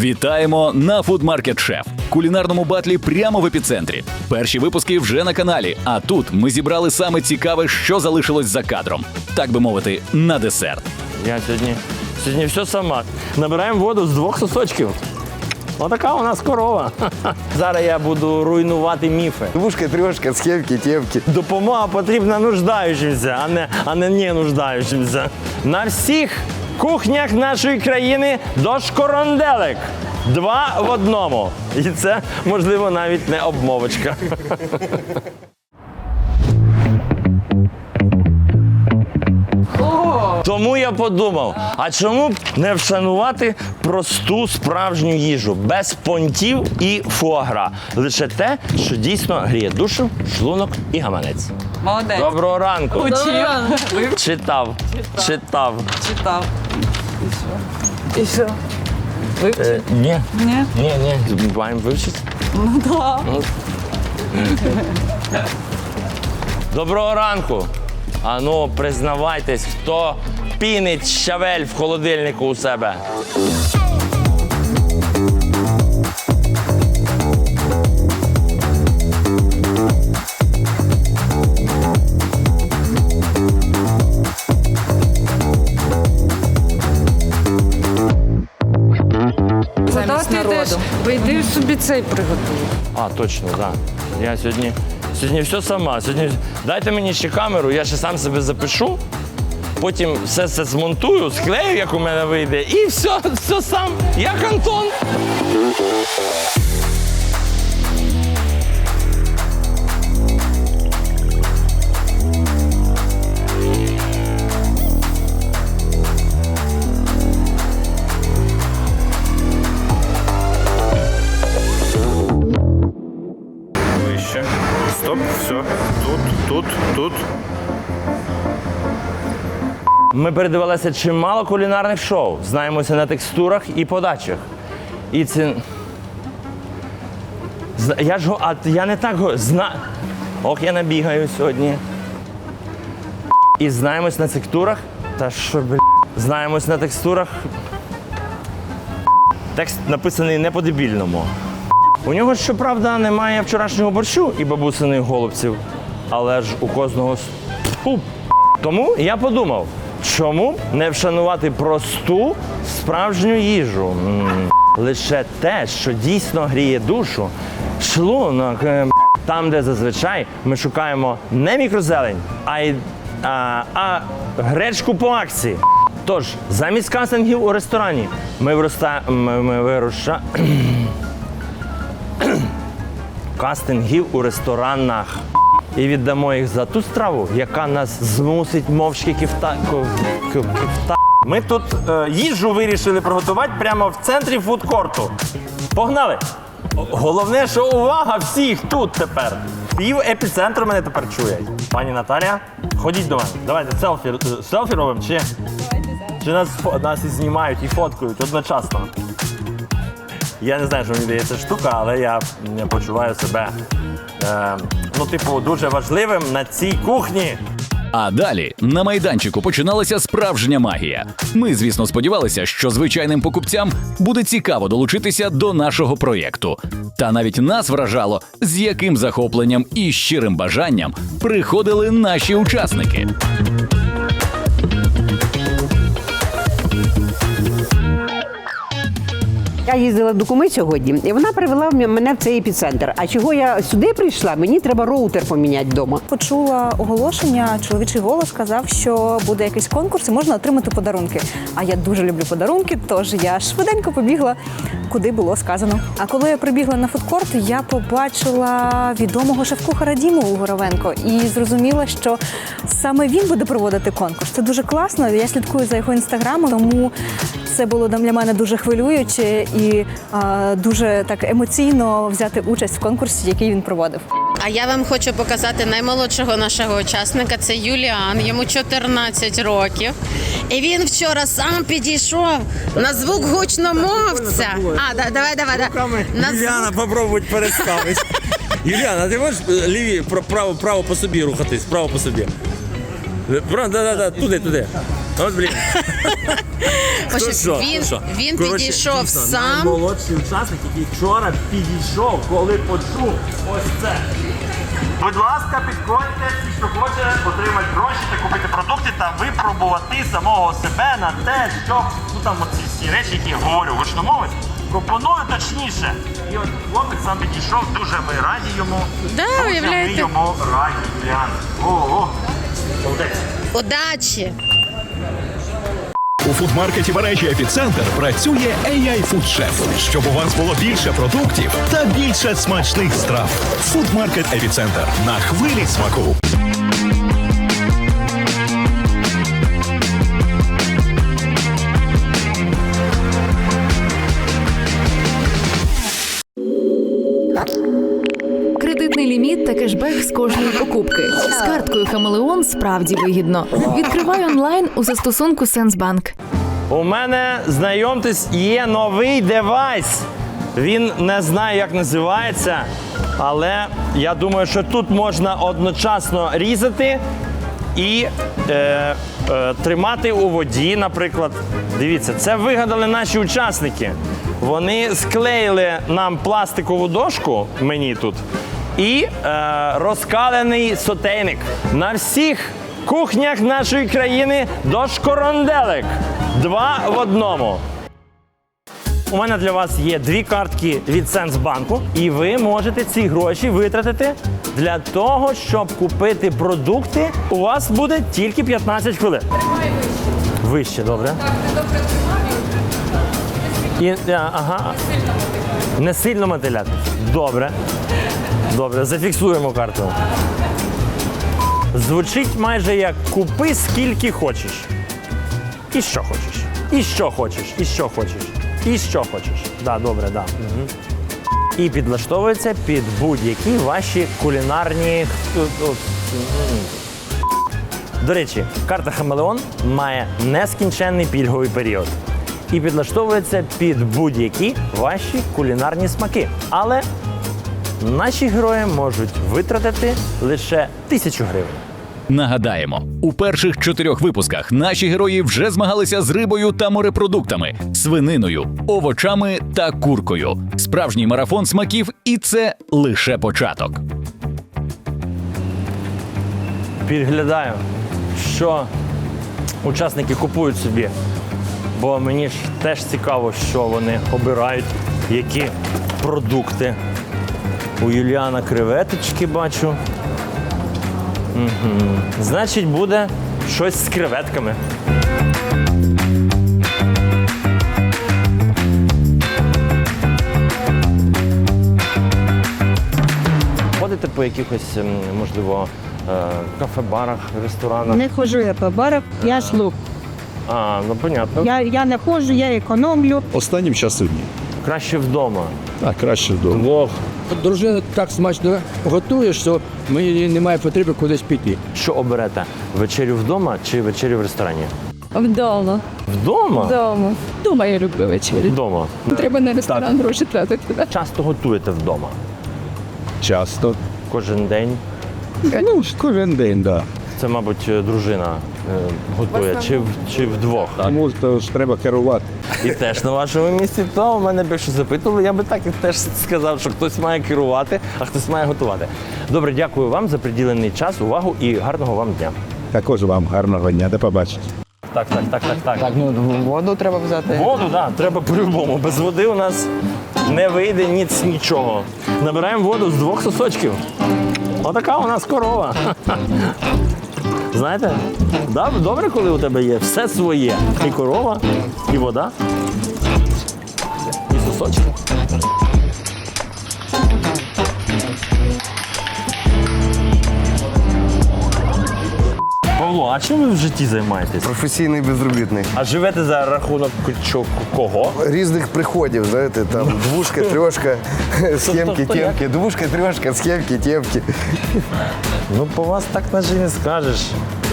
Вітаємо на Food Market Chef, кулінарному батлі прямо в епіцентрі. Перші випуски вже на каналі. А тут ми зібрали саме цікаве, що залишилось за кадром, так би мовити, на десерт. Я сьогодні, сьогодні все сама. Набираємо воду з двох сосочків. Отака у нас корова. Зараз я буду руйнувати міфи. Двушка, трешка, схемки, темки. Допомога потрібна нуждаючимся, а не, а не не нуждаючимся. На всіх кухнях нашої країни дошкоронделик. Два в одному. І це, можливо, навіть не обмовочка. Тому я подумав, а чому б не вшанувати просту справжню їжу без понтів і фуагра? Лише те, що дійсно гріє душу, шлунок і гаманець. Молодець. Доброго ранку. Учив. Читав, читав. Читав. І що? Вивчив? Е, ні, Ні? ні, ні. Маємо вивчити. Ну да. Доброго ранку. Ану, признавайтесь, хто пінить щавель в холодильнику у себе. Ти йдеш? Вийди собі цей приготуй. А, точно, так. Я сьогодні, сьогодні все сама. Сьогодні дайте мені ще камеру, я ще сам себе запишу. Потім все це змонтую, склею, як у мене вийде, і все, все сам, як Антон. Тут. Ми передивилися чимало кулінарних шоу, знаємося на текстурах і подачах. І це. Я ж го- а я не так зна. Ох, я набігаю сьогодні. І знаємось на текстурах. Та що, бля. Знаємось на текстурах. Текст написаний не по-дебільному. У нього, щоправда, немає вчорашнього борщу і бабусиних голубців, але ж у кожного с- тому я подумав, чому не вшанувати просту справжню їжу? Лише те, що дійсно гріє душу, шлунок, е, там, де зазвичай ми шукаємо не мікрозелень, а й а, а гречку по акції. Тож, замість кастингів у ресторані ми ми, ми вируша... кастингів у ресторанах. І віддамо їх за ту страву, яка нас змусить мовчки ко- ко- Ми тут е, їжу вирішили приготувати прямо в центрі фудкорту. Погнали! Головне, що увага всіх тут тепер. Пів епіцентру мене тепер чує. Пані Наталія, ходіть до мене. Давайте селфі, е, селфі робимо чи, чи нас, нас і знімають і фоткають одночасно. Я не знаю, що мені дається штука, але я, я почуваю себе е, ну, типу, дуже важливим на цій кухні. А далі на майданчику починалася справжня магія. Ми, звісно, сподівалися, що звичайним покупцям буде цікаво долучитися до нашого проєкту. Та навіть нас вражало, з яким захопленням і щирим бажанням приходили наші учасники. Я їздила до куми сьогодні, і вона привела мене в цей епіцентр. А чого я сюди прийшла? Мені треба роутер поміняти вдома. Почула оголошення, чоловічий голос сказав, що буде якийсь конкурс і можна отримати подарунки. А я дуже люблю подарунки, тож я швиденько побігла, куди було сказано. А коли я прибігла на фудкорт, я побачила відомого шеф-кухара Діму Горовенко і зрозуміла, що саме він буде проводити конкурс. Це дуже класно. Я слідкую за його інстаграмом, тому це було для мене дуже хвилююче і а, дуже так емоційно взяти участь в конкурсі, який він проводив. А я вам хочу показати наймолодшого нашого учасника. Це Юліан. Йому 14 років. І він вчора сам підійшов на звук гучномовця. А, да, давай, давай, давай. На звук- Юліана, попробуй переставити. Юліана, ти можеш е, ліві про- право, право по собі рухатись, право по собі. Право, да, да, да, туди, туди. От, блін. Хто що? він, що? він Коротше, підійшов Дійсно, сам. Наймолодший учасник, який вчора підійшов, коли почув ось це. Будь ласка, підходьте, всі, хто хоче отримати гроші та купити продукти та випробувати самого себе на те, що ну там оці всі речі, які я говорю гучномовець, пропоную точніше. І от хлопець сам підійшов, дуже ми раді йому. Да, Дуже ми йому раді, Юліан. Ого. Молодець. Удачі! У фудмаркеті мережі Епіцентр працює AI Food Chef, щоб у вас було більше продуктів та більше смачних страв. Фудмаркет Епіцентр на хвилі смаку. Кредитний ліміт та кешбек з кожної покупки. З карткою Хамелеон справді вигідно. Відкривай онлайн у застосунку Сенсбанк. У мене, знайомтесь, є новий девайс. Він не знає, як називається, але я думаю, що тут можна одночасно різати і е, е, тримати у воді, наприклад. Дивіться, це вигадали наші учасники. Вони склеїли нам пластикову дошку мені тут і е, розкалений сотейник. На всіх кухнях нашої країни дошкоронделик. Два в одному. У мене для вас є дві картки від Сенсбанку, і ви можете ці гроші витратити для того, щоб купити продукти. У вас буде тільки 15 хвилин. Вище, Вище, добре. І, а, ага. Не сильно мотиляти. Добре. Добре, зафіксуємо карту. Звучить майже як купи скільки хочеш. І що хочеш. І що хочеш, і що хочеш, і що хочеш. Да, добре, да. Угу. І підлаштовується під будь-які ваші кулінарні. от, от, м. До речі, карта Хамелеон має нескінченний пільговий період. І підлаштовується під будь-які ваші кулінарні смаки. Але наші герої можуть витратити лише тисячу гривень. Нагадаємо, у перших чотирьох випусках наші герої вже змагалися з рибою та морепродуктами, свининою, овочами та куркою. Справжній марафон смаків, і це лише початок. підглядаю, що учасники купують собі. Бо мені ж теж цікаво, що вони обирають, які продукти. У Юліана креветочки бачу. Угу. Значить, буде щось з креветками. Ходите по якихось, ем, можливо, е, кафе-барах, ресторанах. Не ходжу я по барах, я слух. А, ну понятно. Я, я не ходжу, я економлю. Останнім часом ні. Краще вдома. А краще вдома. Двох. Дружина так смачно готує, що мені немає потреби кудись піти. Що оберете? Вечерю вдома чи вечерю в ресторані? Вдома. Вдома? Вдома. Дома я люблю вечері. Вдома. Треба на ресторан гроші тратити. да? Часто готуєте вдома. Часто. Кожен день. Ну, кожен день, так. Це, мабуть, дружина готує, чи, в- чи вдвох. Тому то ж треба керувати. І теж на вашому місці, то в мене б якщо запитували, я би так і теж сказав, що хтось має керувати, а хтось має готувати. Добре, дякую вам за приділений час, увагу і гарного вам дня. Також вам гарного дня. До побачення. Так, так, так, так, так. Так, ну воду треба взяти. Воду, так, да, треба по-любому. Без води у нас не вийде ніц нічого. Набираємо воду з двох сосочків. Отака у нас корова. Знаєте, добре, коли у тебе є все своє. І корова, і вода, і сосочки. Павло, а чим ви в житті займаєтесь? Професійний безробітний. А живете за рахунок чо- кого? Різних приходів, знаєте, там двушка, трьошка, схемки, тобто як? темки. Двушка, трьошка, схемки, темки. Ну, по вас так наче не скажеш.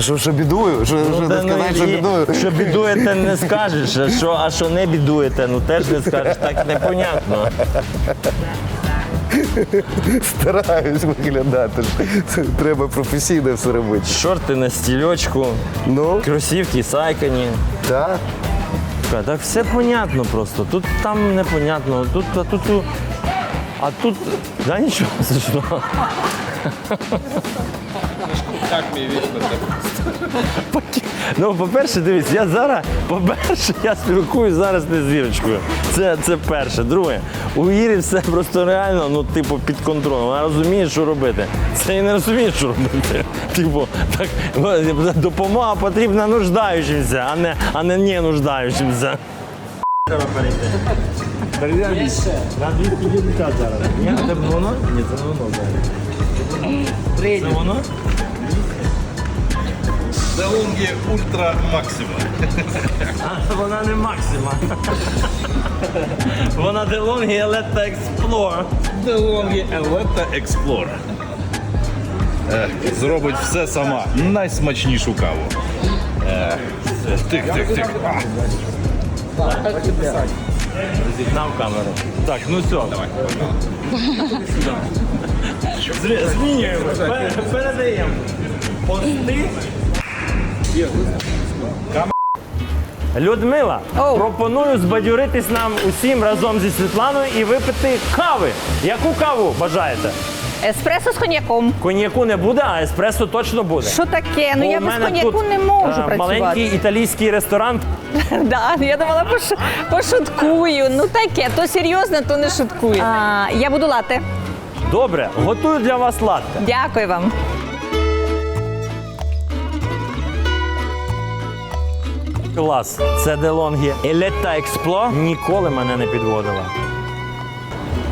Що, що бідую? Що, що та ти сказав, що бідую? Що бідуєте, не скажеш. А що, а що не бідуєте, ну теж не скажеш. Так непонятно. Стараюсь виглядати. Треба професійно все робити. Шорти на стільочку, Ну, кросівки сайкані. так. Та, Так все понятно просто. Тут там непонятно. Тут, а тут. у- А тут. Да нічого страшного. Поки- Ну, по-перше, дивись, я зараз, по-перше, я спілкуюсь зараз не з Вірочкою. Це, це перше. Друге, у Вірі все просто реально, ну, типу, під контролем. Вона розуміє, що робити. Це і не розуміє, що робити. Типу, так, ну, допомога потрібна нуждаючимся, а не, а не не нуждаючимся. Треба перейти. На 250 зараз. Ні, це воно? Ні, це воно зараз. Це воно? Делонгі Ультра Максима. А, вона не максима. Вона DeLonghi Eletta Explorer. Делонгі Елета Експлор. Зробить все сама. Найсмачнішу каву. Тих, тих, тих. А. Розігнав камеру. Так, ну все. Давай. Змінюємо. Пере- Передаємо. Пости. Людмила, пропоную збадьоритись нам усім разом зі Світланою і випити кави. Яку каву бажаєте? Еспресо з коньяком. Коньяку не буде, а еспресо точно буде. Що таке? Ну Бо я у без мене коньяку тут, не можу е, працювати. Маленький італійський ресторан. Да, я думала, пош... пошуткую. Ну таке, то серйозно, то не шуткую. А, я буду лати. Добре, готую для вас латте. Дякую вам. Клас. Це DeLonghi Eletta Explo ніколи мене не підводила.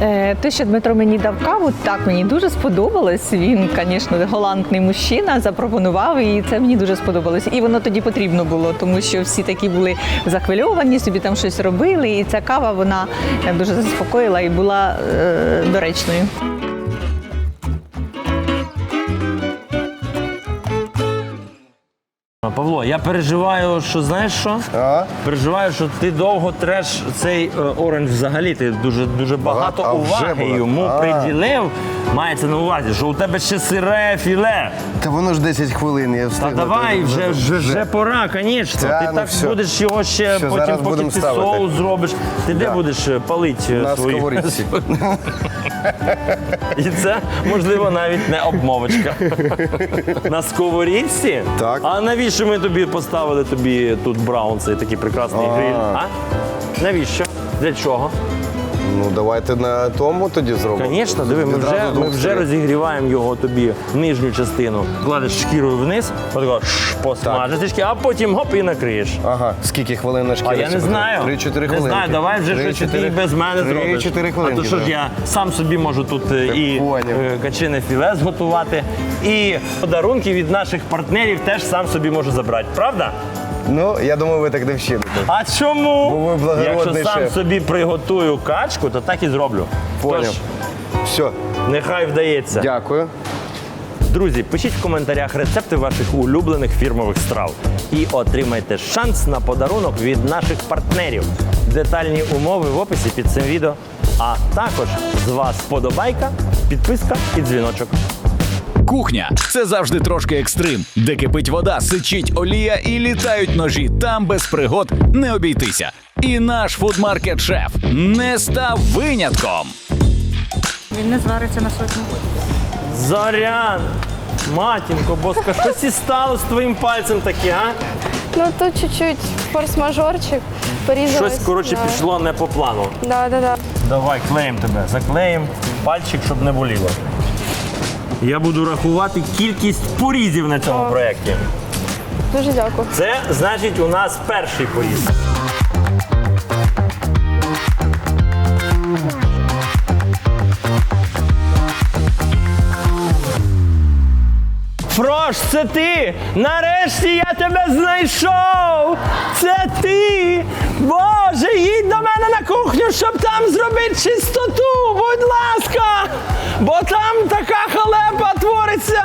Е, те, що Дмитро мені дав каву, так мені дуже сподобалось. Він, звісно, галантний мужчина, запропонував, і це мені дуже сподобалось. І воно тоді потрібно було, тому що всі такі були захвильовані, собі там щось робили. І ця кава вона е, дуже заспокоїла і була е, доречною. Павло, я переживаю, що знаєш що? А? Переживаю, що ти довго треш цей е, оранж взагалі. Ти дуже дуже багато а вже уваги було. йому А. приділив. Мається на увазі, що у тебе ще сире філе. Та воно ж 10 хвилин, я Та встигну. давай, вже, вже, вже пора, звісно. Та, Ти ну так все. будеш його ще Все, потім, зараз поки будемо ти ставити. соус зробиш. Ти де будеш е, палити На свої? сковорідці. І це, можливо, навіть не обмовочка. На сковорідці? Так. А навіщо ми тобі поставили тобі тут браун, цей такий прекрасний гриль? А? Навіщо? Для чого? Ну давайте на тому тоді зробимо. Звісно, диви, ми Відразу вже, ми двох вже сторін. розігріваємо його тобі в нижню частину. Кладеш шкірою вниз, отако ш, посмажиш трішки, а потім гоп і накриєш. Ага, скільки хвилин на А я не знаю. 3-4 Не хвилини. знаю, давай вже щось ти і без мене зробиш. 3-4 хвилини. А то що ж я сам собі можу тут е, і поняв. е, качине філе зготувати, і подарунки від наших партнерів теж сам собі можу забрати. Правда? Ну, я думаю, ви так не вчините. А чому? Бо ви благородний Якщо сам шеф. собі приготую качку, то так і зроблю. Поняв. Тож, Все, нехай вдається. дякую. Друзі, пишіть в коментарях рецепти ваших улюблених фірмових страв і отримайте шанс на подарунок від наших партнерів. Детальні умови в описі під цим відео. А також з вас вподобайка, підписка і дзвіночок. Кухня це завжди трошки екстрим, де кипить вода, сичить олія і літають ножі. Там без пригод не обійтися. І наш фудмаркет шеф не став винятком. Він не звариться на сотню. Зорян! Матінко, боска, щось і стало з твоїм пальцем таке, а? Ну тут чуть-чуть форс-мажорчик. Порізалось. Щось, коротше, да. пішло не по плану. Да, да, да. Давай, клеїм тебе, заклеїм пальчик, щоб не боліло. Я буду рахувати кількість порізів на цьому О. проєкті. Дуже дякую. Це значить у нас перший поріз. Фрош, це ти! Нарешті я тебе знайшов! Це ти! Боже, їдь до мене на кухню, щоб там зробити чистоту! Будь ласка! Бо там така халепа твориться!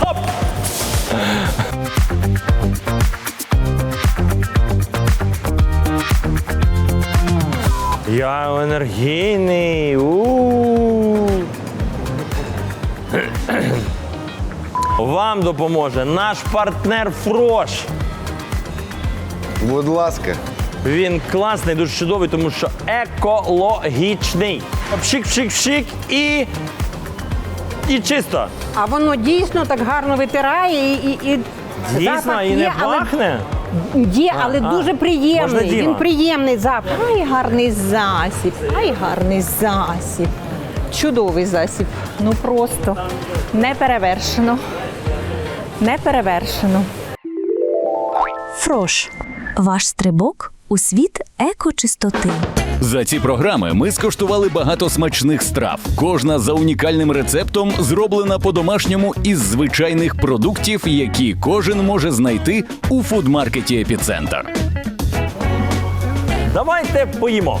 Хоп! Я енергійний. У-у-у. Вам допоможе наш партнер Фрош. Будь ласка. Він класний, дуже чудовий, тому що екологічний. Пшик-пшик-пшик і. І чисто. А воно дійсно так гарно витирає і. і, і Дійсно, запах і не є, але- пахне. Є, але А, дуже можна приємний. Діма? Він приємний запах. Ай, гарний засіб, ай, гарний засіб. Чудовий засіб. Ну просто не перевершено. Не перевершено. Фрош. Ваш стрибок у світ екочистоти. За ці програми ми скуштували багато смачних страв. Кожна за унікальним рецептом зроблена по-домашньому із звичайних продуктів, які кожен може знайти у фудмаркеті Епіцентр. Давайте поїмо.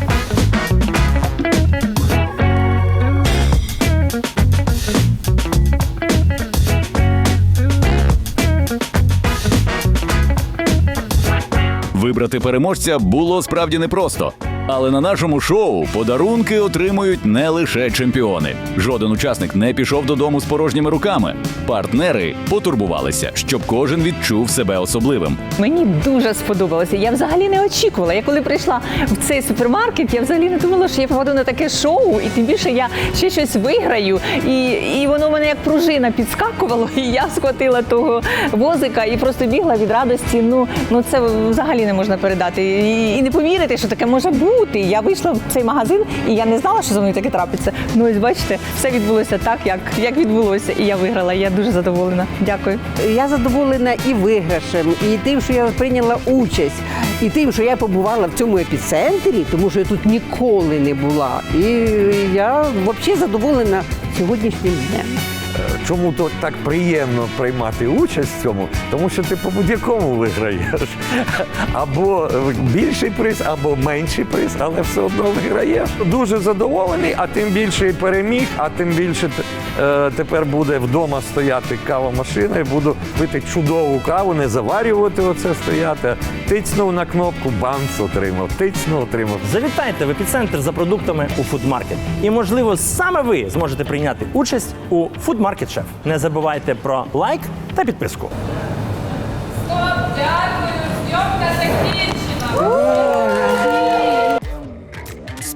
Вибрати переможця було справді непросто. Але на нашому шоу подарунки отримують не лише чемпіони. Жоден учасник не пішов додому з порожніми руками. Партнери потурбувалися, щоб кожен відчув себе особливим. Мені дуже сподобалося. Я взагалі не очікувала. Я коли прийшла в цей супермаркет, я взагалі не думала, що я попаду на таке шоу, і тим більше я ще щось виграю. І, і воно мене як пружина підскакувало, і я схватила того возика і просто бігла від радості. Ну, ну це взагалі не можна передати. І, і не повірити, що таке може бути. Я вийшла в цей магазин, і я не знала, що зі мною таке трапиться. Ну ось бачите, все відбулося так, як, як відбулося, і я виграла. Я дуже задоволена. Дякую. Я задоволена і виграшем, і тим, що я прийняла участь, і тим, що я побувала в цьому епіцентрі, тому що я тут ніколи не була. І я взагалі задоволена сьогоднішнім днем. Чому то так приємно приймати участь в цьому? Тому що ти по будь-якому виграєш. Або більший приз, або менший приз, але все одно виграєш. Дуже задоволений, а тим більше переміг, а тим більше е, тепер буде вдома стояти кавомашина і буду пити чудову каву, не заварювати оце стояти. Тицнув на кнопку, банц отримав, тицнув, отримав. Завітайте в епіцентр за продуктами у Фудмаркет. І, можливо, саме ви зможете прийняти участь у Фудмаркет Шеф. Не забувайте про лайк та підписку.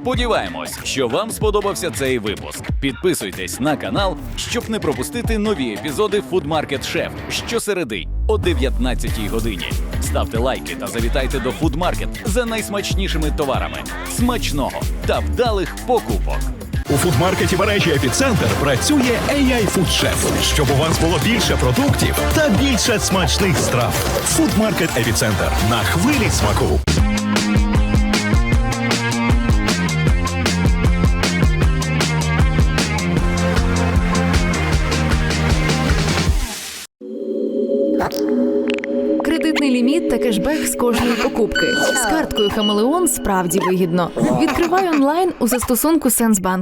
Сподіваємось, що вам сподобався цей випуск. Підписуйтесь на канал, щоб не пропустити нові епізоди Food Market Chef щосереди о 19-й годині. Ставте лайки та завітайте до Food Market за найсмачнішими товарами. Смачного та вдалих покупок! У фудмаркеті мережі Епіцентр працює AI Food Chef, щоб у вас було більше продуктів та більше смачних страв. Фудмаркет Епіцентр на хвилі смаку. Кожної покупки. З карткою Хамелеон справді вигідно. Відкривай онлайн у застосунку Сенсбанк.